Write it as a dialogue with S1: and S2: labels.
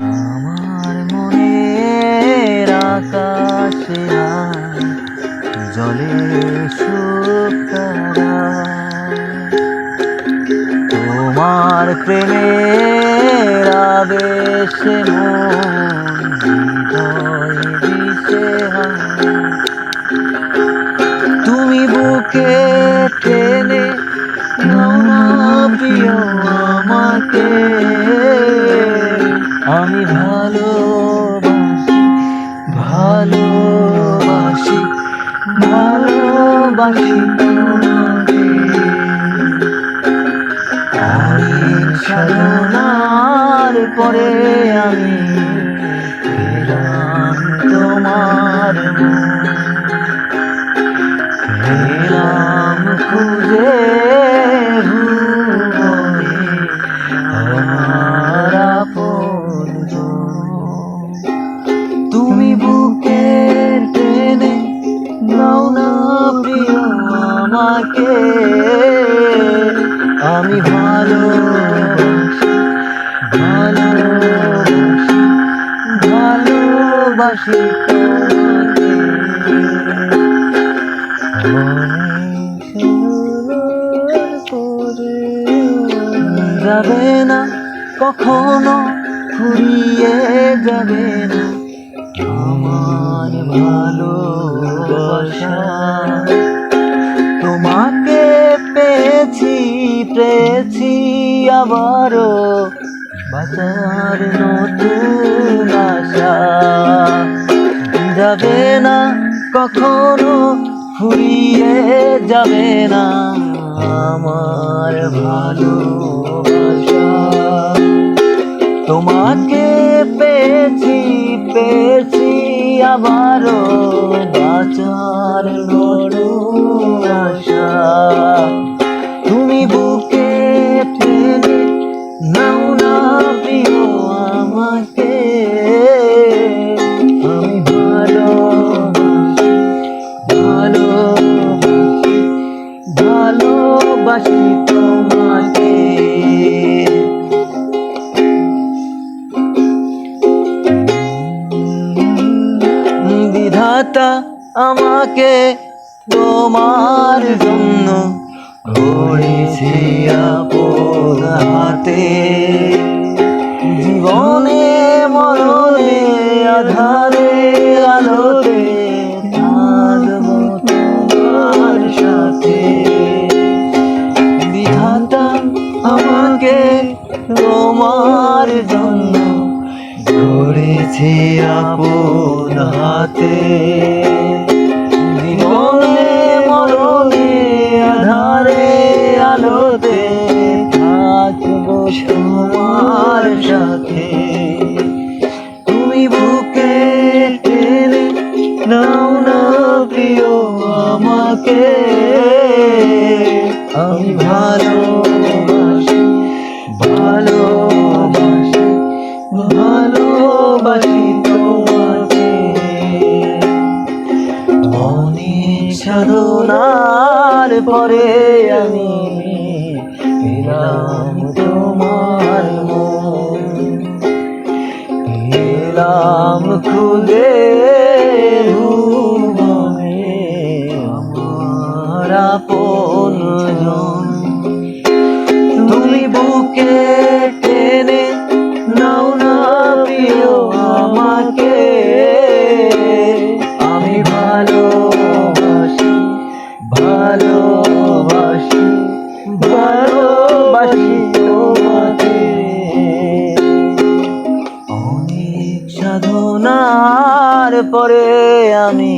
S1: আমার মনের আকাশে জলে তোমার প্রেমের আবেশে তুমি বুকে টেনে না প্রিয় আমাকে। আমি ভালোবাসি ভালোবাসি ভালোবাসি অনেক সাধনার পরে আমি তোমার মন। আমাকে আমি ভালোবাসি ভালোবাসি ভালোবাসি তোমাকে। যাবে না কখনো ফুরিয়ে যাবে না। পেয়েছি আবারও বাঁচার নতুন আশা। যাবে না, কখনো ফুরিয়ে যাবে না আমার ভালোবাসা। তোমাকে পেয়েছি পেয়েছি আবারও বাঁচার নতুন তোমাকে। বিধাতা আমাকে তোমার জন্য গড়েছে আপন হাতে। জীবনে মরণে আধারে আমাকে তোমার জন্য ধরেছে আপন হাতে। জীবনে, মরণে, আধারে, আলোতে থাকব সবার সাথে। তুমি বুকে টেনে নাও না প্রিয় আমাকে। পরে আমি পেলাম তোমার মন। খুঁজে ভুবনে তুমি বুকে পরে আমি